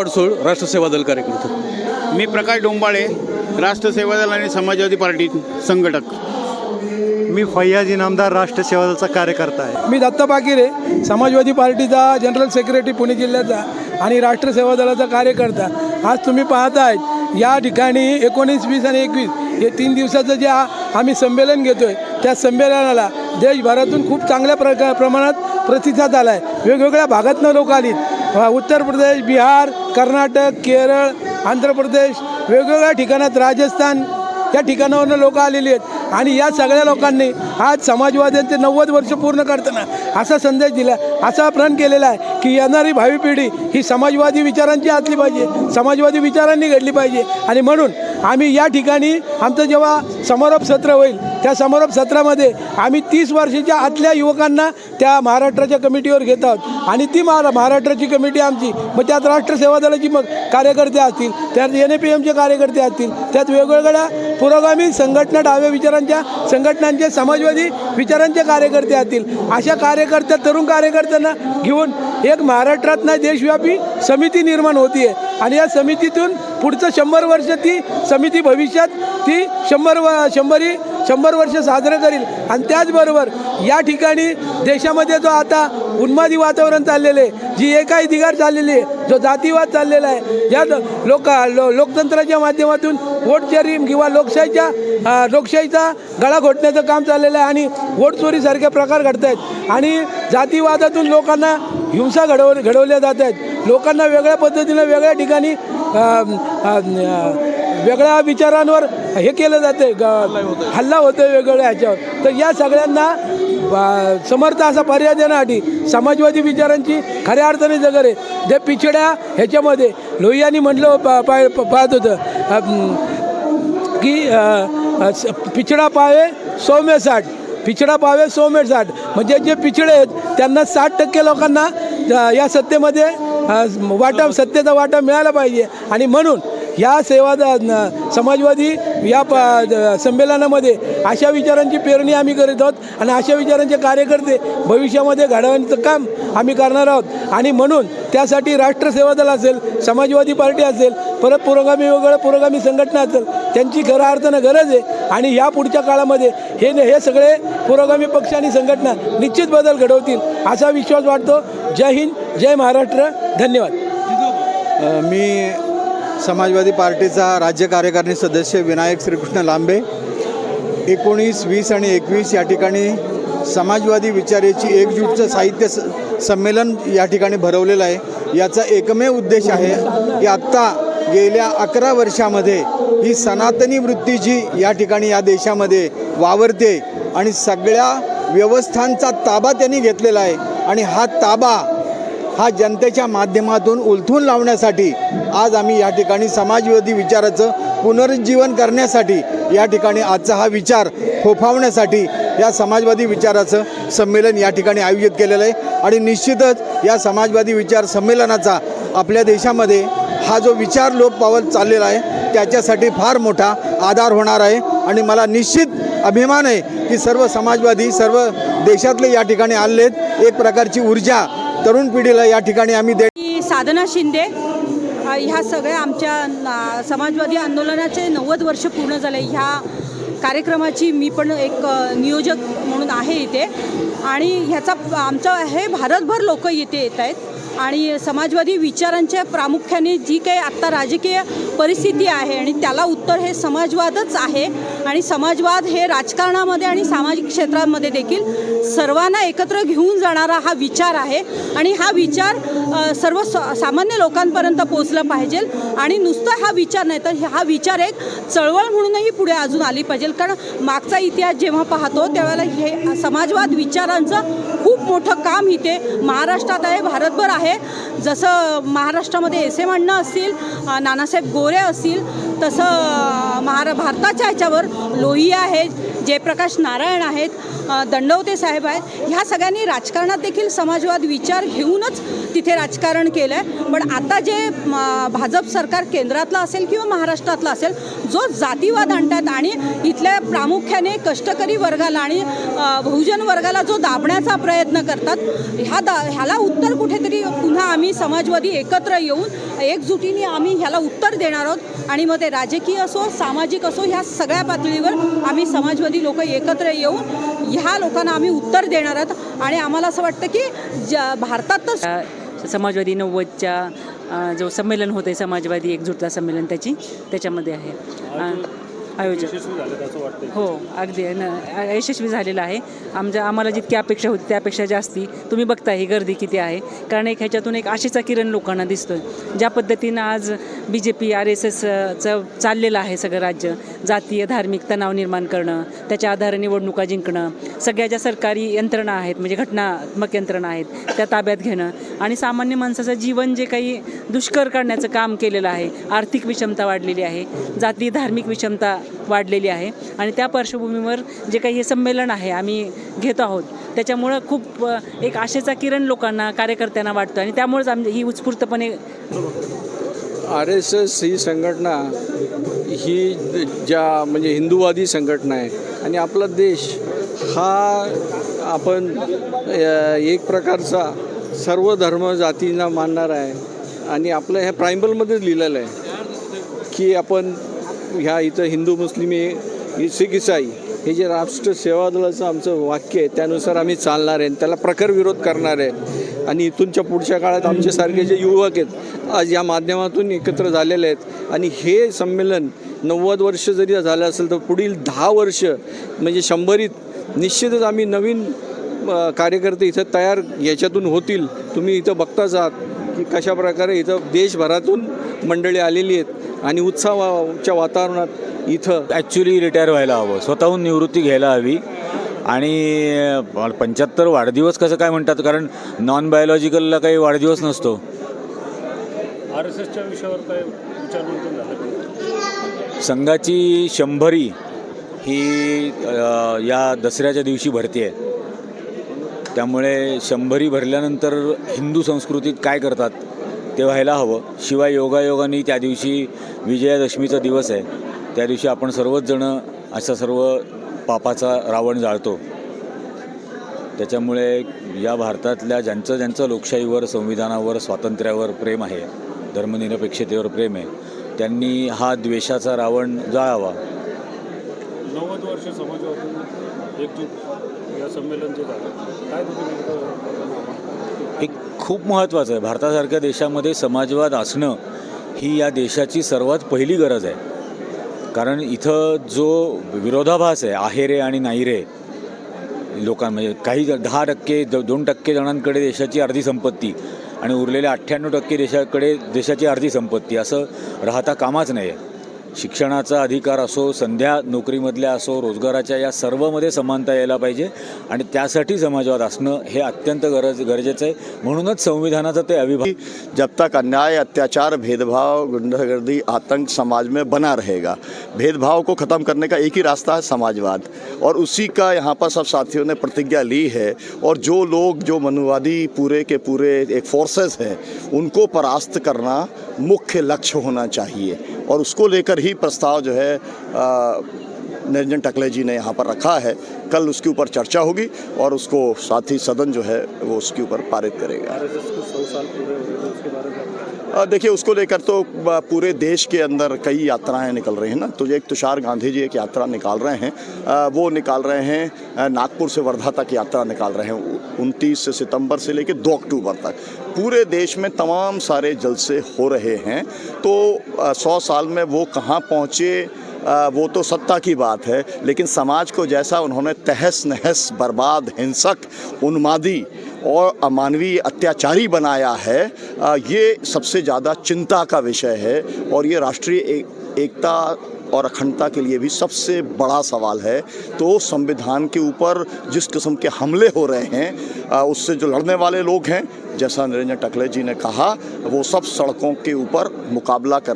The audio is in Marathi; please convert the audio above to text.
अडसूळ राष्ट्र सेवा दल कार्यकर्ते. मी प्रकाश डोंबाळे राष्ट्र सेवा दल आणि समाजवादी पार्टी संघटक. मी फैयाज इनामदार राष्ट्र सेवा दलाचा कार्यकर्ता आहे. मी दत्ता पाकिरे समाजवादी पार्टीचा जनरल सेक्रेटरी पुणे जिल्ह्याचा आणि राष्ट्र सेवा दलाचा कार्यकर्ता. आज तुम्ही पाहतायत या ठिकाणी एकोणीस वीस आणि एकवीस हे तीन दिवसाचं जे आ- आम्ही संमेलन घेतो आहे त्या संमेलनाला देशभरातून खूप चांगल्या प्रका प्रमाणात प्रतिसाद आला आहे वेगवेगळ्या भागातनं लोक आलीत. उत्तर प्रदेश बिहार कर्नाटक केरळ आंध्र प्रदेश वेगवेगळ्या ठिकाणात राजस्थान या ठिकाणावरनं लोक आलेली आहेत. आणि या सगळ्या लोकांनी आज समाजवाद्यांचे नव्वद वर्ष पूर्ण करताना असा संदेश दिला असा प्रण केलेला आहे की येणारी भावी पिढी ही समाजवादी विचारांची असली पाहिजे समाजवादी विचारांनी घडली पाहिजे. आणि म्हणून आम्ही या ठिकाणी आमचं जेव्हा समारोप सत्र होईल त्या समारोप सत्रामध्ये आम्ही तीस वर्षाच्या आतल्या युवकांना त्या महाराष्ट्राच्या कमिटीवर घेत आहोत. आणि ती महारा महाराष्ट्राची कमिटी आमची मग त्यात राष्ट्र सेवा दलाची मग कार्यकर्ते असतील त्यात एन ए पी एमचे कार्यकर्ते असतील त्यात वेगवेगळ्या पुरोगामी संघटना डाव्या विचारांच्या संघटनांचे समाजवादी विचारांचे कार्यकर्ते असतील. अशा कार्यकर्त्या तरुण कार्यकर्त्यांना घेऊन एक महाराष्ट्रात देशव्यापी समिती निर्माण होती आहे आणि या समितीतून पुढचं शंभर वर्ष ती समिती भविष्यात ती शंभर व शंभरी शंभर वर्ष साजरं करील. आणि त्याचबरोबर या ठिकाणी देशामध्ये जो आता उन्मादी वातावरण चाललेलं आहे जी एकाही दिगार चाललेली आहे जो जातीवाद चाललेला आहे या लोक लो लोकतंत्राच्या माध्यमातून वोट शेअरिंग किंवा लोकशाहीच्या लोकशाहीचा गळा घोटण्याचं काम चाललेलं आहे आणि वोट चोरीसारखे प्रकार घडत आहेत आणि जातीवादातून लोकांना हिंसा घडव घडवल्या जात आहेत. लोकांना वेगळ्या पद्धतीनं वेगळ्या ठिकाणी वेगळ्या विचारांवर हे केलं जाते हल्ला होतो वेगवेगळ्या ह्याच्यावर. तर या सगळ्यांना समर्थ असा पर्याय देण्यासाठी समाजवादी विचारांची खऱ्या अर्थाने जगर. आहे जे पिछड्या ह्याच्यामध्ये लोहियानी म्हटलं पा पाय पाहत होतं की पिछडा पावे सौम्य साठ. पिछडा पावे सौम्य साठ. म्हणजे जे पिछडे आहेत त्यांना साठ टक्के लोकांना या सत्तेमध्ये वाटप वाटा सत्तेचा वाटा मिळाला पाहिजे. आणि म्हणून या सेवा समाजवादी या प द- संमेलनामध्ये अशा विचारांची पेरणी आम्ही करीत आहोत आणि अशा विचारांचे कार्यकर्ते भविष्यामध्ये घडवण्याचं काम आम्ही करणार आहोत. आणि म्हणून त्यासाठी राष्ट्र सेवा दल असेल समाजवादी पार्टी असेल परत पुरोगामी वेगवेगळ्या पुरोगामी संघटना असेल त्यांची खऱ्या अर्थानं गरज आहे. आणि या पुढच्या काळामध्ये हे हे सगळे पुरोगामी पक्ष आणि संघटना निश्चित बदल घडवतील असा विश्वास वाटतो. जय हिंद जय महाराष्ट्र. धन्यवाद. मी समाजवादी पार्टीचा राज्य कार्यकारिणी सदस्य विनायक श्रीकृष्ण लांबे. एकोणीस वीस आणि एकवीस या ठिकाणी समाजवादी विचाराची एकजूटचं साहित्य स संमेलन या ठिकाणी भरवलेलं आहे. याचा एकमेव उद्देश आहे की आत्ता गेल्या अकरा वर्षामध्ये ही सनातनी वृत्ती जी या ठिकाणी या देशामध्ये वावरते आणि सगळ्या व्यवस्थांचा ताबा त्यांनी घेतलेला आहे आणि हा ताबा हा जनतेच्या माध्यमातून उलथून लावण्यासाठी आज आम्ही या ठिकाणी समाजवादी विचाराचं पुनरुज्जीवन करण्यासाठी या ठिकाणी आजचा हा विचार फोफावण्यासाठी या समाजवादी विचाराचं संमेलन या ठिकाणी आयोजित केलेलं आहे. आणि निश्चितच या समाजवादी विचार संमेलनाचा आपल्या देशामध्ये हा जो विचार लोप पावत चाललेला आहे त्याच्यासाठी फार मोठा आधार होणार आहे. आणि मला निश्चित अभिमान आहे की सर्व समाजवादी सर्व देशातले या ठिकाणी आलेले आहेत एक प्रकारची ऊर्जा तरुण पिढीला या ठिकाणी आम्ही दे साधना शिंदे. ह्या सगळ्या आमच्या ना- समाजवादी आंदोलनाचे नव्वद वर्ष पूर्ण झाले. ह्या कार्यक्रमाची मी पण एक नियोजक म्हणून आहे इथे. आणि ह्याचा आमचं हे भारतभर लोक इथे येत आहेत. आणि समाजवादी विचारांच्या प्रामुख्याने जी काही आत्ता राजकीय परिस्थिती आहे आणि त्याला उत्तर हे समाजवादच आहे आणि समाजवाद हे राजकारणामध्ये आणि सामाजिक क्षेत्रामध्ये देखील सर्वांना एकत्र घेऊन जाणारा हा विचार आहे. आणि हा विचार सर्व स- सामान्य लोकांपर्यंत पोचला पाहिजे आणि नुसतं हा विचार नाही तर हा विचार एक चळवळ म्हणूनही पुढे अजून आली पाहिजे. कारण मागचा इतिहास जेव्हा पाहतो त्यावेळेला हे समाजवाद विचारांचं खूप मोठं काम इथे महाराष्ट्रात आहे भारतभर आहे. जसं महाराष्ट्रामध्ये एस एम अण्णा असतील नानासाहेब गोरे असतील तसं महारा भारताच्या ह्याच्यावर लोहिया आहेत जयप्रकाश नारायण आहेत दंडवते साहेब आहेत. ह्या सगळ्यांनी राजकारणात देखील समाजवाद विचार घेऊनच तिथे राजकारण केलं आहे पण आता जे भाजप सरकार केंद्रातलं असेल किंवा महाराष्ट्रातलं असेल जो जातीवाद आणतात आणि इथल्या प्रामुख्याने कष्टकरी वर्गाला आणि बहुजन वर्गाला जो दाबण्याचा प्रयत्न करतात ह्या दा ह्याला उत्तर कुठेतरी पुन्हा आम्ही समाजवादी एकत्र येऊन एकजुटीने आम्ही ह्याला उत्तर देणार आहोत. आणि मग ते राजकीय असो सा सामाजिक असो ह्या सगळ्या पातळीवर आम्ही समाजवादी लोक एकत्र येऊन ह्या लोकांना आम्ही उत्तर देणार आहोत. आणि आम्हाला असं वाटतं की ज भारतात तर समाजवादी नव्वदच्या जो संमेलन होते समाजवादी एकजुटता संमेलन त्याची त्याच्यामध्ये आहे. अ, आयोजक हो अगदी. न- यशस्वी झालेलं आहे. आमच्या आम्हाला जितकी अपेक्षा होती त्यापेक्षा जास्ती तुम्ही बघताय ही गर्दी किती आहे. कारण एक ह्याच्यातून एक आशेचा किरण लोकांना दिसतोय. ज्या पद्धतीनं आज B J P R S एसचं चाललेलं आहे सगळं राज्य. जातीय धार्मिक तणाव निर्माण करणं त्याच्या आधारे निवडणुका जिंकणं सगळ्या ज्या सरकारी यंत्रणा आहेत म्हणजे घटनात्मक यंत्रणा आहेत त्या ताब्यात घेणं आणि सामान्य माणसाचं जीवन जे काही दुष्कर करण्याचं काम केलेलं आहे आर्थिक विषमता वाढलेली आहे जाती धार्मिक विषमता वाढलेली आहे. आणि त्या पार्श्वभूमीवर जे काही हे संमेलन आहे आम्ही घेत आहोत त्याच्यामुळं खूप एक आशेचा किरण लोकांना कार्यकर्त्यांना वाटतो. आणि त्यामुळेच आम्ही ही उत्स्फूर्तपणे आर एस एस ही संघटना ही ज्या म्हणजे हिंदूवादी संघटना आहे आणि आपला देश हा आपण एक प्रकारचा सर्व धर्म जातींना मानणार आहे. आणि आपलं ह्या प्रायमलमध्येच लिहिलेलं आहे की आपण ह्या इथं हिंदू मुस्लिम हे सिख इसाई हे जे राष्ट्र सेवा दलाचं आमचं वाक्य आहे त्यानुसार आम्ही चालणार आहे आणि त्याला प्रखर विरोध करणार आहे. आणि इथूनच्या पुढच्या काळात आमच्यासारखे जे युवक आहेत आज या माध्यमातून एकत्र झालेले आहेत. आणि हे संमेलन नव्वद वर्ष जरी झालं असेल तर पुढील दहा वर्ष म्हणजे शंभरीत निश्चितच आम्ही नवीन कार्यकर्ते इथं तयार याच्यातून होतील. तुम्ही इथं बघताच आहात की कशा प्रकारे इथं देशभरातून मंडळी आलेली आहेत. आणि उत्सवाच्या वातावरणात इथं ॲक्च्युली रिटायर व्हायला हवं. स्वतःहून निवृत्ती घ्यायला हवी. आणि पंच्याहत्तर वाढदिवस कसं काय म्हणतात कारण नॉन बायोलॉजिकलला काही वाढदिवस नसतो. आर एस एसच्या विषयावर काय विचार संघाची शंभरी ही या दसऱ्याच्या दिवशी भरते आहे त्यामुळे शंभरी भरल्यानंतर हिंदू संस्कृतीत काय करतात? ते व्हायला हवं. शिवाय योगायोगाने त्या दिवशी विजयादशमीचा दिवस आहे. त्या दिवशी आपण सर्वच जणं असा सर्व पापाचा रावण जाळतो. त्याच्यामुळे या भारतातल्या ज्यांचं ज्यांचं लोकशाहीवर संविधानावर स्वातंत्र्यावर प्रेम आहे धर्मनिरपेक्षतेवर प्रेम आहे त्यांनी हा द्वेषाचा रावण जाळावा. नव्वद वर्ष समाजवादी एकजूट या संमेलन जे झालं. काय तुम्ही खूप महत्त्वाचं आहे. भारतासारख्या देशामध्ये समाजवाद असणं ही या देशाची सर्वात पहिली गरज आहे. कारण इथं जो विरोधाभास आहे आहे रे आणि नाही रे लोकां म्हणजे काही ज- दहा टक्के द- दोन टक्के जणांकडे देशाची अर्धी संपत्ती आणि उरलेल्या अठ्ठ्याण्णव टक्के देशाकडे देशाची अर्धी संपत्ती असं राहता कामाच नाही आहे शिक्षणाचा अधिकार असो संध्या नोकरीमधल्या असो रोजगाराच्या या सर्वमध्ये समानता यायला पाहिजे आणि त्यासाठी समाजवाद असणं हे अत्यंत गरज गरजेचं आहे. म्हणूनच संविधानाचं ते अविभाग जब तक अन्याय अत्याचार भेदभाव गुंडागर्दी आतंक समाज में बना रहेगा भेदभाव को ख़त्म करने का एक ही रास्ता है समाजवाद। और उसी का यहाँ पर सब साथियों ने प्रतिज्ञा ली है और जो लोग जो मनुवादी पूरे के पूरे एक फोर्सेस हैं उनको परास्त करना मुख्य लक्ष्य होना चाहिए। और उसको लेकर ही प्रस्ताव जो है निरंजन टकले जी ने यहाँ पर रखा है। कल उसके ऊपर चर्चा होगी और उसको साथ ही सदन जो है, वो उसके ऊपर पारित करेगा। देखिए, उसको लेकर तो पूरे देश के अंदर कई यात्राएँ निकल रही हैं ना। तो एक तुषार गांधी जी एक यात्रा निकाल रहे हैं। वो निकाल रहे हैं नागपुर से वर्धा तक यात्रा निकाल रहे हैं उनतीस सितंबर से लेकर दो अक्टूबर तक। पूरे देश में तमाम सारे जलसे हो रहे हैं। तो सौ साल में वो कहाँ पहुँचे वो तो सत्ता की बात है। लेकिन समाज को जैसा उन्होंने तहस नहस बर्बाद, हिंसक, उन्मादी और अमानवीय अत्याचारी बनाया है ये सबसे ज़्यादा चिंता का विषय है और ये राष्ट्रीय एक, एकता और अखंडता के लिए भी सबसे बड़ा सवाल है। तो संविधान के ऊपर जिस किस्म के हमले हो रहे हैं उससे जो लड़ने वाले लोग हैं जैसा निरंजन टकले जी ने कहा वो सब सड़कों के ऊपर मुकाबला कर